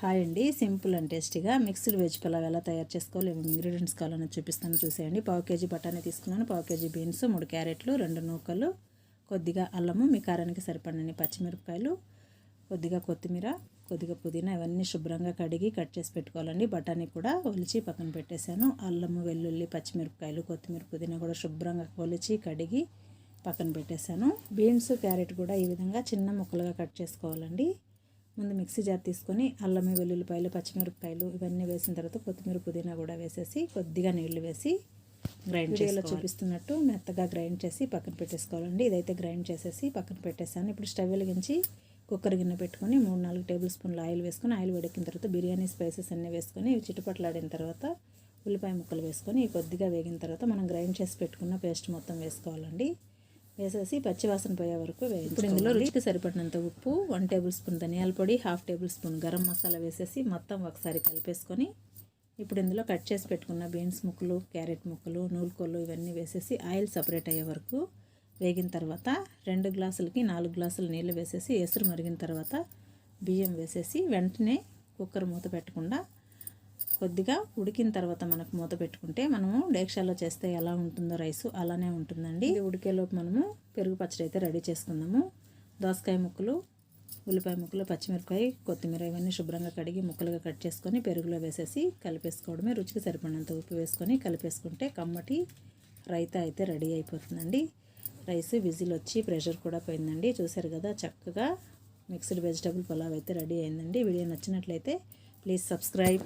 Hi అండి. Simple and టేస్టీగా mixed veg pulao ఎలా తయారు చేసుకోవాలి ఏమేమి ఇంగ్రీడియంట్స్ కావాలని చూపిస్తాను. చూసేయండి. పావు కేజీ బఠానీ తీసుకున్నాను. పావు కేజీ బీన్స్ మూడు క్యారెట్లు రెండు నూకలు కొద్దిగా అల్లము మీ కారానికి సరిపడినన్ని పచ్చిమిరపకాయలు కొద్దిగా కొత్తిమీర కొద్దిగా పుదీనా ఇవన్నీ శుభ్రంగా కడిగి కట్ చేసి పెట్టుకోవాలండి. బఠానీ కూడా ఒలిచి పక్కన పెట్టేశాను. అల్లము వెల్లుల్లి పచ్చిమిరపకాయలు కొత్తిమీర పుదీనా కూడా శుభ్రంగా ఒలిచి కడిగి పక్కన పెట్టేశాను. బీన్స్ క్యారెట్ కూడా ఈ విధంగా చిన్న ముక్కలుగా కట్ చేసుకోవాలండి. ముందు మిక్సీ జార్ తీసుకొని అల్లం వెల్లుల్లిపాయలు పచ్చిమిరపకాయలు ఇవన్నీ వేసిన తర్వాత కొత్తిమీర పుదీనా కూడా వేసేసి కొద్దిగా నీళ్ళు వేసి గ్రైండ్ చేయాలో చూపిస్తున్నట్టు మెత్తగా గ్రైండ్ చేసి పక్కన పెట్టేసుకోవాలండి. ఇదైతే గ్రైండ్ చేసేసి పక్కన పెట్టేసాను ఇప్పుడు స్టవ్ వెలిగించి కుక్కర్ గిన్నె పెట్టుకొని మూడు నాలుగు టేబుల్ స్పూన్లు ఆయిల్ వేసుకొని ఆయిల్ వేడెక్కిన తర్వాత బిర్యానీ స్పైసెస్ అన్నీ వేసుకొని ఇవి చిటుపట్లాడిన తర్వాత ఉల్లిపాయ ముక్కలు వేసుకొని కొద్దిగా వేగిన తర్వాత మనం గ్రైండ్ చేసి పెట్టుకున్న పేస్ట్ మొత్తం వేసుకోవాలండి. వేసేసి పచ్చివాసన పోయే వరకు ఇప్పుడు ఇందులో రుచికి సరిపడినంత ఉప్పు వన్ టేబుల్ స్పూన్ ధనియాల పొడి half tablespoon garam masala వేసేసి మొత్తం ఒకసారి కలిపేసుకొని ఇప్పుడు ఇందులో కట్ చేసి పెట్టుకున్న బీన్స్ ముక్కలు క్యారెట్ ముక్కలు నూలుకోళ్ళు ఇవన్నీ వేసేసి ఆయిల్ సపరేట్ అయ్యే వరకు వేగిన తర్వాత రెండు గ్లాసులకి నాలుగు గ్లాసులు నీళ్ళు వేసేసి ఎసురు మరిగిన తర్వాత బియ్యం వేసేసి వెంటనే కుక్కర్ మూత పెట్టకుండా కొద్దిగా ఉడికిన తర్వాత మనకు మూత పెట్టుకుంటే మనము డేక్షాలో చేస్తే ఎలా ఉంటుందో రైసు అలానే ఉంటుందండి. ఇది ఉడికేలోపు మనము పెరుగు పచ్చడి అయితే రెడీ చేసుకుందాము. దోసకాయ ముక్కలు ఉల్లిపాయ ముక్కలు పచ్చిమిరపకాయ కొత్తిమీర ఇవన్నీ శుభ్రంగా కడిగి ముక్కలుగా కట్ చేసుకొని పెరుగులో వేసేసి కలిపేసుకోవడమే రుచికి సరిపడినంత ఉప్పు వేసుకొని కలిపేసుకుంటే కమ్మటి రైతా అయితే రెడీ అయిపోతుందండి. రైస్ విజిల్ వచ్చి ప్రెషర్ కూడా పోయిందండి. చూశారు కదా చక్కగా మిక్స్డ్ వెజిటబుల్ పులావ్ అయితే రెడీ అయిందండి. వీడియో నచ్చినట్లయితే ప్లీజ్ సబ్స్క్రైబ్.